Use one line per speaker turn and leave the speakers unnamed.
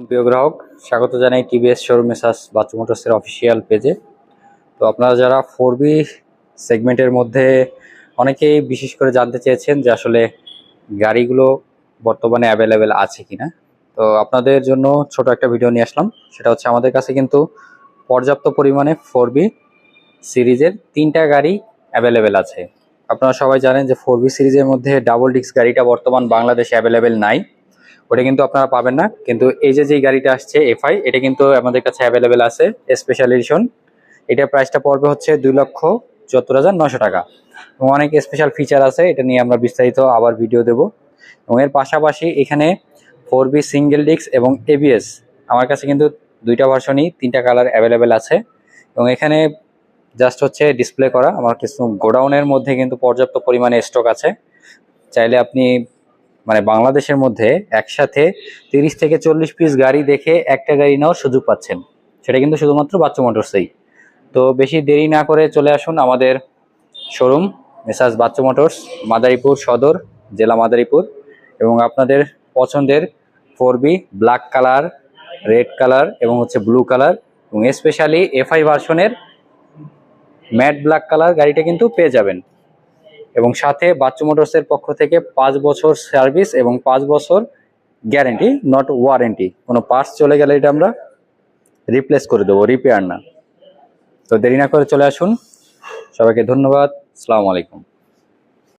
প্রিয় গ্রাহক, স্বাগত জানাই টিভিএস শোরুম মেসাস বাচ্চু মোটরসের অফিসিয়াল পেজে তো আপনারা যারা ফোর বি সেগমেন্টের মধ্যে অনেকেই বিশেষ করে জানতে চেয়েছেন যে আসলে গাড়িগুলো বর্তমানে অ্যাভেলেবেল আছে কিনা। তো আপনাদের জন্য ছোট একটা ভিডিও নিয়ে আসলাম। সেটা হচ্ছে আমাদের কাছে কিন্তু পর্যাপ্ত পরিমাণে ফোর বি সিরিজের তিনটা গাড়ি অ্যাভেলেবেল আছে। আপনারা সবাই জানেন যে ফোর বি সিরিজের মধ্যে ডাবল ডিস্ক গাড়িটা বর্তমান বাংলাদেশে অ্যাভেলেবেল নাই। ওটা কিন্তু আপনারা পাবেন না। কিন্তু এই যে যে গাড়িটা আসছে এফআই এটা কিন্তু আমাদের কাছে অ্যাভেলেবেল আছে স্পেশাল এডিশন এটার প্রাইসটা পড়বে হচ্ছে দুই লক্ষ চুয়াত্তর হাজার নশো টাকা। এবং অনেক স্পেশাল ফিচার আছে, এটা নিয়ে আমরা বিস্তারিত আবার ভিডিও দেব। এবং এর পাশাপাশি এখানে ফোর বি সিঙ্গেল ডিস্ক এবং এবিএস আমার কাছে কিন্তু দুইটা ভার্সনই তিনটা কালার অ্যাভেলেবেল আছে। এবং এখানে জাস্ট হচ্ছে ডিসপ্লে করা। আমার কিছু গোডাউনের মধ্যে কিন্তু পর্যাপ্ত পরিমাণে স্টক আছে। চাইলে আপনি মানে বাংলাদেশের মধ্যে একসাথে তিরিশ থেকে চল্লিশ পিস গাড়ি দেখে একটা গাড়ি নেওয়ার সুযোগ পাচ্ছেন। সেটা কিন্তু শুধুমাত্র বাচ্চা মোটরসেই। তো বেশি দেরি না করে চলে আসুন আমাদের শোরুম মেসাজ বাচ্চা মোটরস, মাদারীপুর সদর, জেলা মাদারীপুর। এবং আপনাদের পছন্দের four B black colour red colour এবং হচ্ছে ব্লু কালার এবং স্পেশালি এফআই ভার্সনের ম্যাট ব্ল্যাক কালার গাড়িটা কিন্তু পেয়ে যাবেন। এবং সাথে বাচ্চু মোটরসের পক্ষ থেকে পাঁচ বছর সার্ভিস এবং পাঁচ বছর গ্যারেন্টি নট ওয়ারেন্টি কোনো পার্টস চলে গেলে এটা আমরা রিপ্লেস করে দেবো রিপেয়ার না। তো দেরি না করে চলে আসুন। সবাইকে ধন্যবাদ। সালামু আলাইকুম।